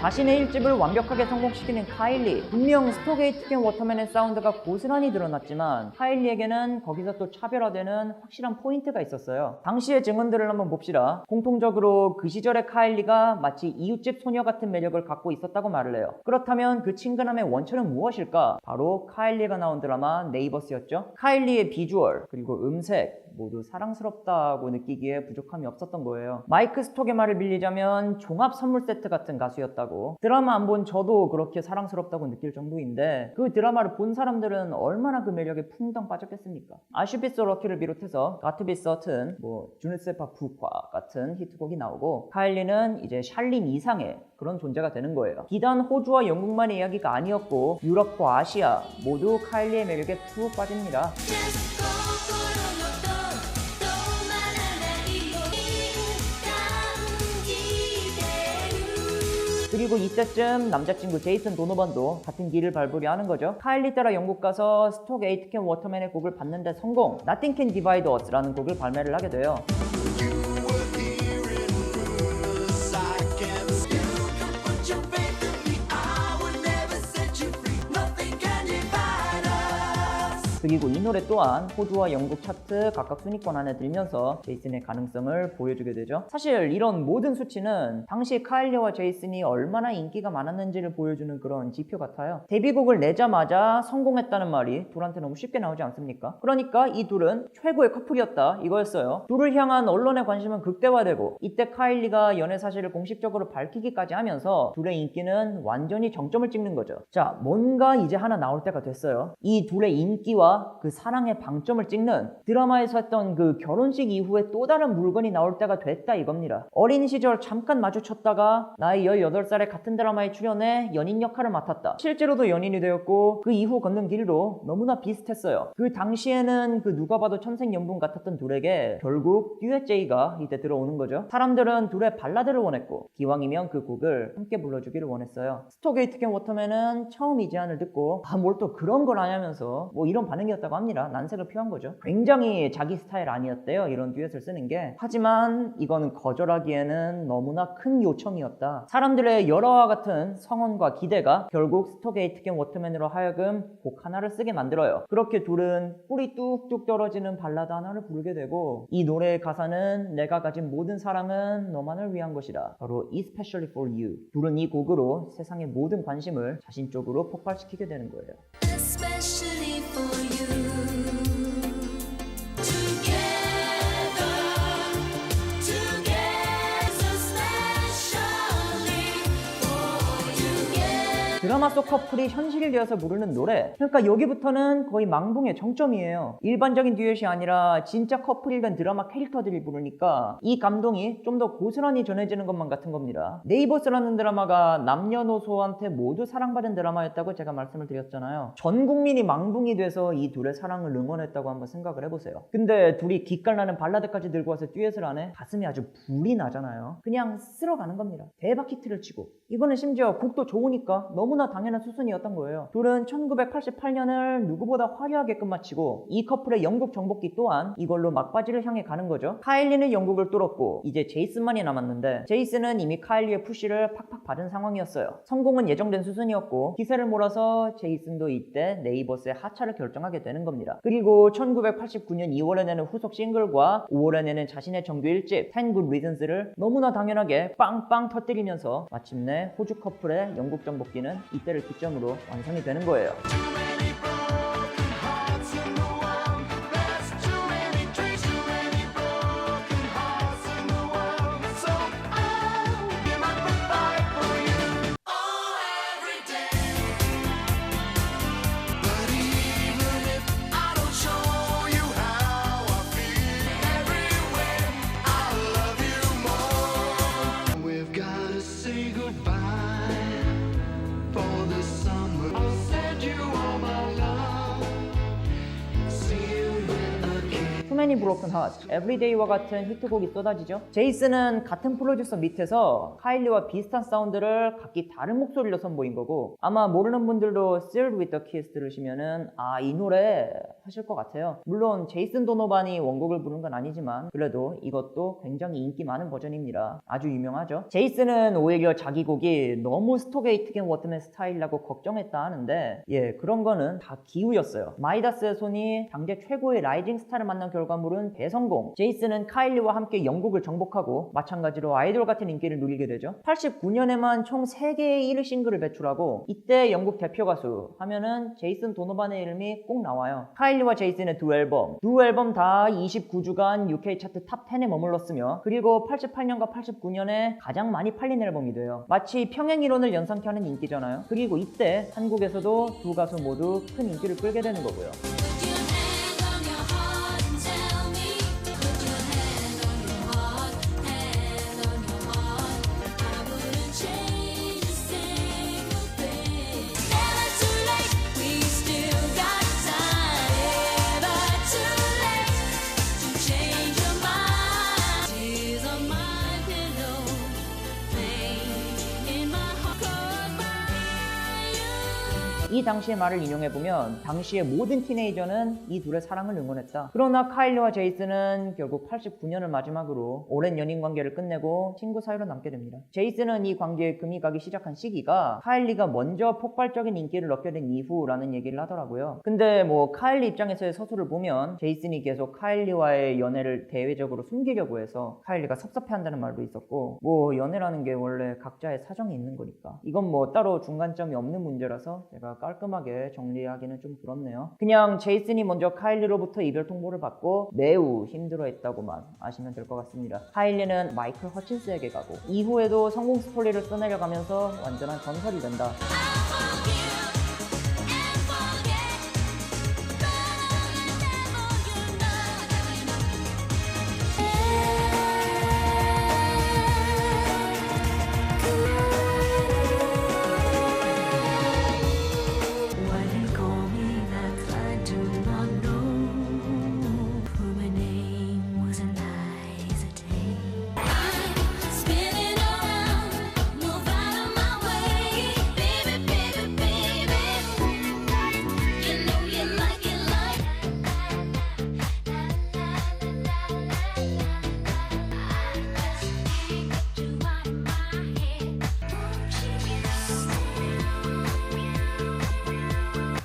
자신의 1집을 완벽하게 성공시키는 카일리. 분명 스토게이트 캔 워터맨의 사운드가 고스란히 드러났지만 카일리에게는 거기서 또 차별화되는 확실한 포인트가 있었어요. 당시의 증언들을 한번 봅시다. 공통적으로 그 시절의 카일리가 마치 이웃집 소녀 같은 매력을 갖고 있었다고 말을 해요. 그렇다면 그 친근함의 원천은 무엇일까? 바로 카일리가 나온 드라마 네이버스였죠. 카일리의 비주얼 그리고 음색 모두 사랑스럽다고 느끼기에 부족함이 없었던 거예요. 마이크 스톡의 말을 빌리자면 종합 선물 세트 같은 가수였다고. 드라마 안 본 저도 그렇게 사랑스럽다고 느낄 정도인데 그 드라마를 본 사람들은 얼마나 그 매력에 풍덩 빠졌겠습니까? 아슈비스 럭키를 비롯해서 가트비 서튼, 뭐 주네세파 부과 같은 히트곡이 나오고 카일리는 이제 샬린 이상의 그런 존재가 되는 거예요. 비단 호주와 영국만의 이야기가 아니었고 유럽과 아시아 모두 카일리의 매력에 푹 빠집니다. 그리고 이때쯤 남자친구 제이슨 도노반도 같은 길을 밟으려 하는 거죠. 카일리 따라 영국 가서 스톡 에이트 캔 워터맨의 곡을 받는데 성공. Nothing Can Divide Us라는 곡을 발매를 하게 돼요. 그리고 이 노래 또한 호주와 영국 차트 각각 순위권 안에 들면서 제이슨의 가능성을 보여주게 되죠. 사실 이런 모든 수치는 당시 카일리와 제이슨이 얼마나 인기가 많았는지를 보여주는 그런 지표 같아요. 데뷔곡을 내자마자 성공했다는 말이 둘한테 너무 쉽게 나오지 않습니까? 그러니까 이 둘은 최고의 커플이었다 이거였어요. 둘을 향한 언론의 관심은 극대화되고 이때 카일리가 연애 사실을 공식적으로 밝히기까지 하면서 둘의 인기는 완전히 정점을 찍는 거죠. 자, 뭔가 이제 하나 나올 때가 됐어요. 이 둘의 인기와 그 사랑의 방점을 찍는 드라마에서 했던 그 결혼식 이후에 또 다른 물건이 나올 때가 됐다 이겁니다. 어린 시절 잠깐 마주쳤다가 나이 18살에 같은 드라마에 출연해 연인 역할을 맡았다. 실제로도 연인이 되었고 그 이후 걷는 길도 너무나 비슷했어요. 그 당시에는 그 누가 봐도 천생연분 같았던 둘에게 결국 듀엣 제이가 이때 들어오는 거죠. 사람들은 둘의 발라드를 원했고 기왕이면 그 곡을 함께 불러주기를 원했어요. 스토게이트 캔 워터맨은 처음 이 제안을 듣고 아 뭘 또 그런 걸 하냐면서 뭐 이런 반응 이었다고 합니다. 난색을 표한 거죠. 굉장히 자기 스타일 아니었대요. 이런 듀엣을 쓰는 게. 하지만 이거는 거절하기에는 너무나 큰 요청이었다. 사람들의 열화와 같은 성원과 기대가 결국 스토게이트 캔 워터맨으로 하여금 곡 하나를 쓰게 만들어요. 그렇게 둘은 뿔이 뚝뚝 떨어지는 발라드 하나를 부르게 되고 이 노래의 가사는 내가 가진 모든 사랑은 너만을 위한 것이다. 바로 Especially for You. 둘은 이 곡으로 세상의 모든 관심을 자신 쪽으로 폭발시키게 되는 거예요. you. 드라마 속 커플이 현실이 되어서 부르는 노래. 그러니까 여기부터는 거의 망봉의 정점이에요. 일반적인 듀엣이 아니라 진짜 커플이 된 드라마 캐릭터들이 부르니까 이 감동이 좀 더 고스란히 전해지는 것만 같은 겁니다. 네이버스라는 드라마가 남녀노소한테 모두 사랑받은 드라마였다고 제가 말씀을 드렸잖아요. 전 국민이 망봉이 돼서 이 둘의 사랑을 응원했다고 한번 생각을 해보세요. 근데 둘이 기깔나는 발라드까지 들고 와서 듀엣을 하네? 가슴이 아주 불이 나잖아요. 그냥 쓸어가는 겁니다. 대박 히트를 치고. 이거는 심지어 곡도 좋으니까 너무나 당연한 수순이었던 거예요. 둘은 1988년을 누구보다 화려하게 끝마치고 이 커플의 영국 정복기 또한 이걸로 막바지를 향해 가는 거죠. 카일리는 영국을 뚫었고 이제 제이슨만이 남았는데 제이슨은 이미 카일리의 푸시를 팍팍 받은 상황이었어요. 성공은 예정된 수순이었고 기세를 몰아서 제이슨도 이때 네이버스의 하차를 결정하게 되는 겁니다. 그리고 1989년 2월에 내는 후속 싱글과 5월에 내는 자신의 정규 1집 10 Good Reasons를 너무나 당연하게 빵빵 터뜨리면서 마침내 호주 커플의 영국 정복기는 이때를 기점으로 완성이 되는 거예요. Broken Hearts, Everyday와 같은 히트곡이 쏟아지죠. 제이슨은 같은 프로듀서 밑에서 카일리와 비슷한 사운드를 각기 다른 목소리로 선보인 거고 아마 모르는 분들도 Sealed with the Kiss 들으시면은 아 이 노래 하실 것 같아요. 물론 제이슨 도노반이 원곡을 부른 건 아니지만 그래도 이것도 굉장히 인기 많은 버전입니다. 아주 유명하죠. 제이슨은 오히려 자기 곡이 너무 스토게이트겐 워트맨 스타일이라고 걱정했다 하는데 예 그런 거는 다 기우였어요. 마이다스의 손이 당대 최고의 라이징 스타를 만난 결과물은 대성공. 제이슨은 카일리와 함께 영국을 정복하고 마찬가지로 아이돌 같은 인기를 누리게 되죠. 89년에만 총 3개의 1위 싱글을 배출하고 이때 영국 대표 가수 하면은 제이슨 도노반의 이름이 꼭 나와요. 카일 리와 제이슨의 두 앨범, 두 앨범 다 29주간 UK 차트 탑 10에 머물렀으며 그리고 88년과 89년에 가장 많이 팔린 앨범이 돼요. 마치 평행 이론을 연상케 하는 인기잖아요. 그리고 이때 한국에서도 두 가수 모두 큰 인기를 끌게 되는 거고요. 이 당시의 말을 인용해보면 당시의 모든 티네이저는 이 둘의 사랑을 응원했다. 그러나 카일리와 제이슨은 결국 89년을 마지막으로 오랜 연인 관계를 끝내고 친구 사이로 남게 됩니다. 제이슨은 이 관계에 금이 가기 시작한 시기가 카일리가 먼저 폭발적인 인기를 얻게 된 이후라는 얘기를 하더라고요. 근데 뭐 카일리 입장에서의 서술을 보면 제이슨이 계속 카일리와의 연애를 대외적으로 숨기려고 해서 카일리가 섭섭해한다는 말도 있었고 뭐 연애라는 게 원래 각자의 사정이 있는 거니까 이건 뭐 따로 중간점이 없는 문제라서 제가 깔끔하게 정리하기는 좀 그렇네요. 그냥 제이슨이 먼저 카일리로부터 이별 통보를 받고 매우 힘들어했다고만 아시면 될 것 같습니다. 카일리는 마이클 허친스에게 가고 이후에도 성공 스토리를 써내려가면서 완전한 전설이 된다.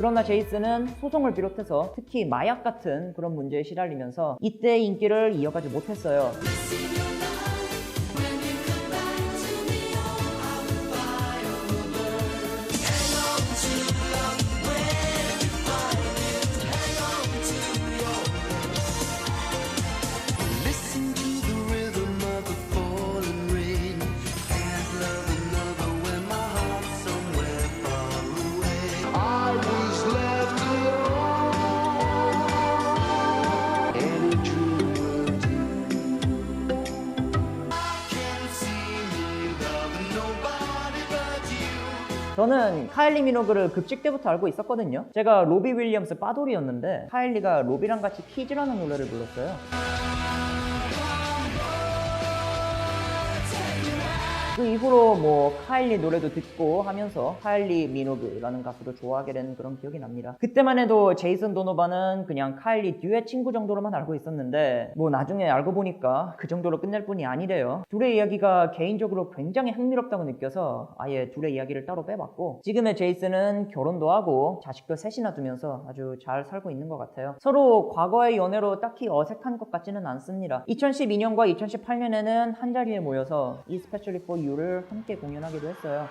그러나 제이슨은 소송을 비롯해서 특히 마약 같은 그런 문제에 시달리면서 이때 인기를 이어가지 못했어요. 저는 카일리 미노그를 급식 때부터 알고 있었거든요. 제가 로비 윌리엄스 빠돌이였는데 카일리가 로비랑 같이 키즈라는 노래를 불렀어요. 그 이후로 뭐 카일리 노래도 듣고 하면서 카일리 미노그라는 가수를 좋아하게 된 그런 기억이 납니다. 그때만 해도 제이슨 도노반은 그냥 카일리 듀엣 친구 정도로만 알고 있었는데 뭐 나중에 알고 보니까 그 정도로 끝낼 뿐이 아니래요. 둘의 이야기가 개인적으로 굉장히 흥미롭다고 느껴서 아예 둘의 이야기를 따로 빼봤고 지금의 제이슨은 결혼도 하고 자식도 셋이나 두면서 아주 잘 살고 있는 것 같아요. 서로 과거의 연애로 딱히 어색한 것 같지는 않습니다. 2012년과 2018년에는 한 자리에 모여서 이 스페셜리 you를 함께 공연하기도 했어요.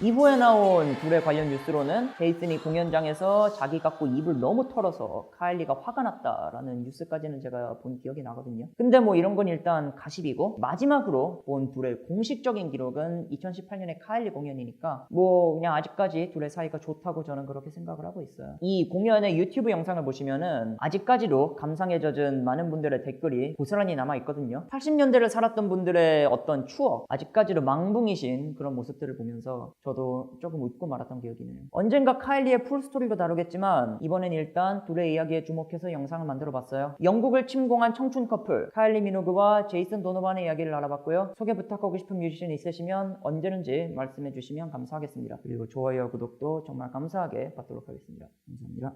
2부에 나온 둘의 관련 뉴스로는 제이슨이 공연장에서 자기 갖고 입을 너무 털어서 카일리가 화가 났다라는 뉴스까지는 제가 본 기억이 나거든요. 근데 뭐 이런 건 일단 가십이고 마지막으로 본 둘의 공식적인 기록은 2018년에 카일리 공연이니까 뭐 그냥 아직까지 둘의 사이가 좋다고 저는 그렇게 생각을 하고 있어요. 이 공연의 유튜브 영상을 보시면은 아직까지도 감상에 젖은 많은 분들의 댓글이 고스란히 남아 있거든요. 80년대를 살았던 분들의 어떤 추억, 아직까지도 망붕이신 그런 모습들을 보면서 저 저도 조금 웃고 말았던 기억이 네요 언젠가 카일리의 풀스토리도 다루겠지만 이번엔 일단 둘의 이야기에 주목해서 영상을 만들어 봤어요. 영국을 침공한 청춘 커플 카일리 미노그와 제이슨 도노반의 이야기를 알아봤고요. 소개 부탁하고 싶은 뮤지션 있으시면 언제든지 말씀해 주시면 감사하겠습니다. 그리고 좋아요, 구독도 정말 감사하게 받도록 하겠습니다. 감사합니다.